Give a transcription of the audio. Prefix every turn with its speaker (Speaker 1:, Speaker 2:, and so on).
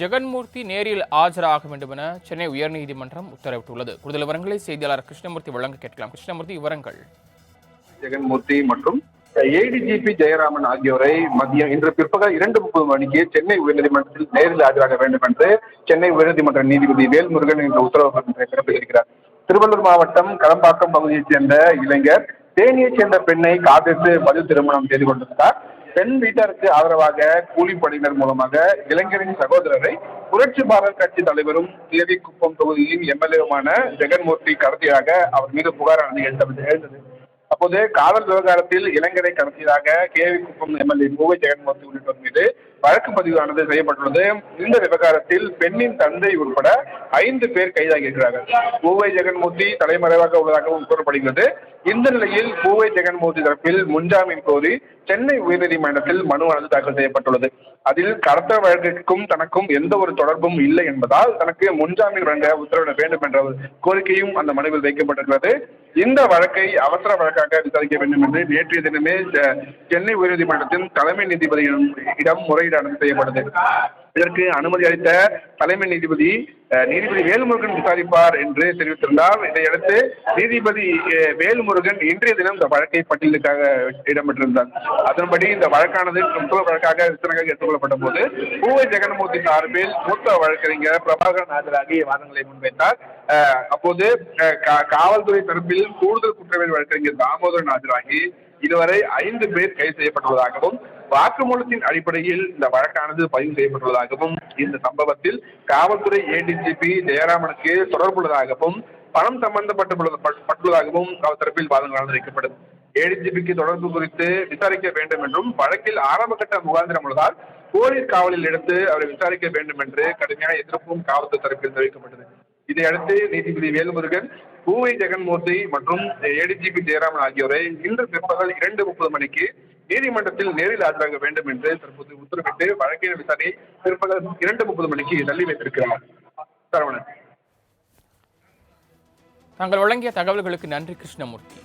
Speaker 1: ஜெகன்மூர்த்தி நேரில் ஆஜராக வேண்டும் என சென்னை உயர்நீதிமன்றம் உத்தரவிட்டுள்ளது. கூடுதல் விவரங்களை செய்தியாளர் கிருஷ்ணமூர்த்தி வழங்க கேட்கலாம். கிருஷ்ணமூர்த்தி விவரங்கள்.
Speaker 2: ஜெகன்மூர்த்தி மற்றும் ஏடிஜிபி ஜெயராமன் ஆகியோரை மதியம் இன்று பிற்பகல் இரண்டு முப்பது மணிக்கு சென்னை உயர்நீதிமன்றத்தில் நேரில் ஆஜராக வேண்டும் என்று சென்னை உயர்நீதிமன்ற நீதிபதி வேல்முருகன் இன்று உத்தரவு பிறப்பித்திருக்கிறார். திருவள்ளூர் மாவட்டம் களம்பாக்கம் பகுதியைச் சேர்ந்த இளைஞர் தேனியைச் சேர்ந்த பெண்ணை காதலித்து பதில் திருமணம் செய்து கொண்டிருந்தார். பெண் வீட்டாருக்கு ஆதரவாக கூலிப்படையினர் மூலமாக இளைஞரின் சகோதரரை புரட்சி பாரத் கட்சி தலைவரும் தேவிக்குப்பம் தொகுதியின் எம்எல்ஏவுமான ஜெகன்மூர்த்தி கடத்தியாக அவர் மீது புகார் எழுந்தது எழுந்தது. அப்போது காதல் விவகாரத்தில் இளைஞரை கடத்தியதாக கேவி குப்பம் எம்எல்ஏ பூவை ஜெகன்மூர்த்தி உள்ளிட்டோர் மீது வழக்கு பதிவானது செய்யப்பட்டுள்ளது. இந்த விவகாரத்தில் பெண்ணின் தந்தை உட்பட ஐந்து பேர் கைதாகியிருக்கிறார்கள். பூவை ஜெகன்மூர்த்தி தலைமறைவாக உள்ளதாகவும் கூறப்படுகிறது. இந்த நிலையில் பூவை ஜெகன்மூர்த்தி தரப்பில் முன்ஜாமீன் கோரி சென்னை உயர்நீதிமன்றத்தில் மனுவானது தாக்கல் செய்யப்பட்டுள்ளது. அதில் கடத்த வழக்கிற்கும் தனக்கும் எந்த ஒரு தொடர்பும் இல்லை என்பதால் தனக்கு முன்ஜாமீன் வழங்க உத்தரவிட வேண்டும் என்ற ஒரு கோரிக்கையும் அந்த மனுவில் வைக்கப்பட்டிருக்கிறது. இந்த வழக்கை அவசர வழக்காக விசாரிக்க வேண்டும் என்று நேற்றைய தினமே செ- சென்னை உயர்நீதிமன்றத்தின் தலைமை நீதிபதியிடம் இடம் முறையீடானது செய்யப்பட்டது. இதற்கு அனுமதி அளித்த தலைமை நீதிபதி நீதிபதி வேல்முருகன் விசாரிப்பார் என்று தெரிவித்திருந்தார். இதையடுத்து நீதிபதி வேல்முருகன் இன்றைய தினம் இந்த வழக்கை பட்டியலுக்காக இடம்பெற்றிருந்தார். அதன்படி இந்த வழக்கானது முதல் வழக்காக விசாரணைக்காக எடுத்துக்கொள்ளப்பட்ட போது பூவை ஜெகன்மூர்த்தி சார்பில் மூத்த வழக்கறிஞர் பிரபாகரன் ஆஜராகி வாதங்களை முன்வைத்தார். அப்போது கா- காவல்துறை தரப்பில் கூடுதல் குற்றவியல் வழக்கறிஞர் தாமோதரன் ஆஜராகி இதுவரை ஐந்து பேர் கைது செய்யப்பட்டுள்ளதாகவும் வாக்குமூலத்தின் அடிப்படையில் இந்த வழக்கானது பதிவு செய்யப்பட்டுள்ளதாகவும் இந்த சம்பவத்தில் காவல்துறை ஏடிஜிபி ஜெயராமனுக்கு தொடர்புள்ளதாகவும் பணம் சம்பந்தப்பட்டுள்ளதாகவும் பட்டுள்ளதாகவும் அவர் தரப்பில் வாதங்களானது வைக்கப்படும் ஏடிஜிபிக்கு தொடர்பு குறித்து விசாரிக்க வேண்டும் என்றும் வழக்கில் ஆரம்பகட்ட முகாந்திரம் உள்ளதால் போலீஸ் காவலில் எடுத்து அவரை விசாரிக்க வேண்டும் என்று கடுமையான எதிர்ப்பும் காவல்துறை தரப்பில் தெரிவிக்கப்பட்டது. இதையடுத்து நீதிபதி வேல்முருகன் பூவை ஜெகன்மூர்த்தி மற்றும் ஏடிஜிபி ஜெயராமன் ஆகியோரை இன்று பிற்பகல் இரண்டு முப்பது மணிக்கு நீதிமன்றத்தில் நேரில் ஆஜராக வேண்டும் என்று தற்போது உத்தரவிட்டு வழக்கின் விசாரணை பிற்பகல் இரண்டு முப்பது மணிக்கு தள்ளி வைத்திருக்கிறார். சரவணன்.
Speaker 1: தாங்கள் வழங்கிய தகவல்களுக்கு நன்றி கிருஷ்ணமூர்த்தி.